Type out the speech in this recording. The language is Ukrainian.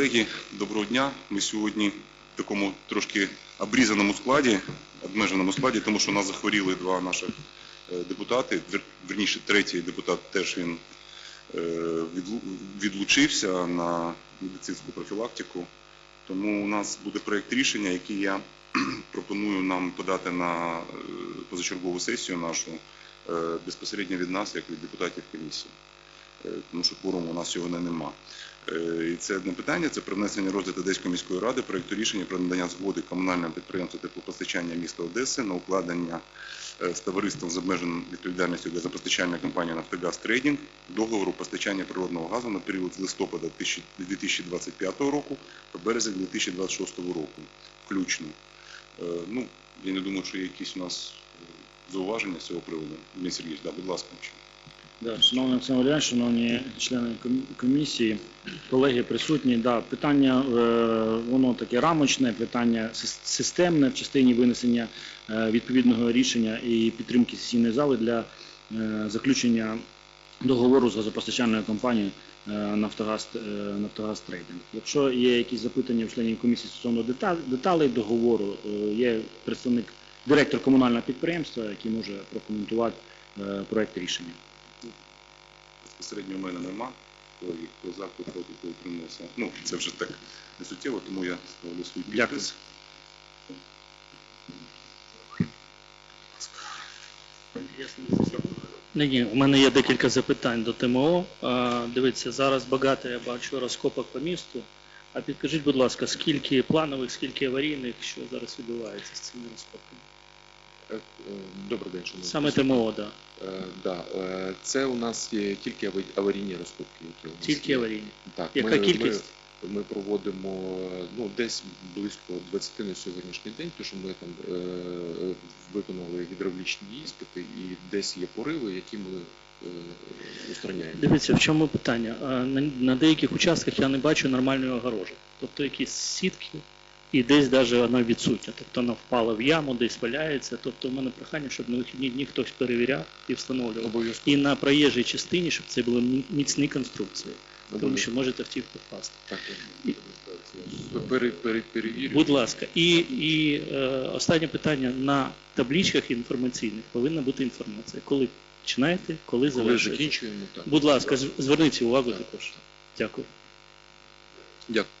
колеги, доброго дня. Ми сьогодні в такому трошки обрізаному складі, обмеженому складі, тому що у нас захворіли два наших е, депутати. Верніше, третій депутат теж він е, відлучився на медицинську профілактику. Тому у нас буде проєкт рішення, який я пропоную нам подати на е, позачергову сесію нашу безпосередньо від нас, як від депутатів комісії. Е, Тому що кворуму у нас сьогодні нема. Е, І це одне питання, це про внесення розгляд Одеської міської ради проєкту рішення про надання згоди комунальному підприємству теплопостачання міста Одеси на укладення е, з товариством з обмеженою відповідальністю газопостачальної компанії «Нафтогаз Трейдинг» договору постачання природного газу на період з листопада 2025 року по березень 2026 року включно. Ну, я не думаю, що є якісь у нас зауваження з цього приводу. Сергійович, да, будь ласка. Да, шановний Олександр Валерійович, шановні члени комісії, колеги присутні. Да, питання е, воно таке рамочне, питання системне в частині винесення е, відповідного рішення і підтримки сесійної зали для е, заключення договору з газопостачальною компанією Нафтогаз, Нафтогаз Трейдинг. Якщо є якісь запитання в членів комісії стосовно деталей договору, є представник директор комунального підприємства, який може прокоментувати проект рішення. Безпосередньо в мене нема. Колеги, хто за, хто проти, утримався. Ну, це вже так не суттєво, тому я ставлю свій підпис. Ні, у мене є декілька запитань до ТМО. А, Дивіться, зараз багато я бачу розкопок по місту. А підкажіть, будь ласка, скільки планових, скільки аварійних, що зараз відбувається з цими розкопками? Е, е, Добрий день, шановні. Саме ТМО, так. Е, Да, е, це у нас є тільки аварійні розкопки, які у нас Тільки є. аварійні. Так, Яка ми, кількість? Ми, ми проводимо е, ну, десь близько 20 на сьогоднішній день, тому що ми там е, виконали гідравлічні іспити і десь є пориви, які ми е, устраняємо. Дивіться, в чому питання? На, на деяких участках я не бачу нормальної огорожі. Тобто якісь сітки, і десь навіть вона відсутня. Тобто вона впала в яму, десь валяється. Тобто в мене прохання, щоб на вихідні дні хтось перевіряв і встановлював. Обов'язково. І на проїжджій частині, щоб це були міцні конструкції, тому що можете в ті попасти. Так, І- пере, пере, перевірю. Будь ласка, і, і е, останнє питання на табличках інформаційних повинна бути інформація. Коли починаєте, коли Коли закінчуємо, так. Будь ласка, зверніть увагу також. Дякую. Дякую.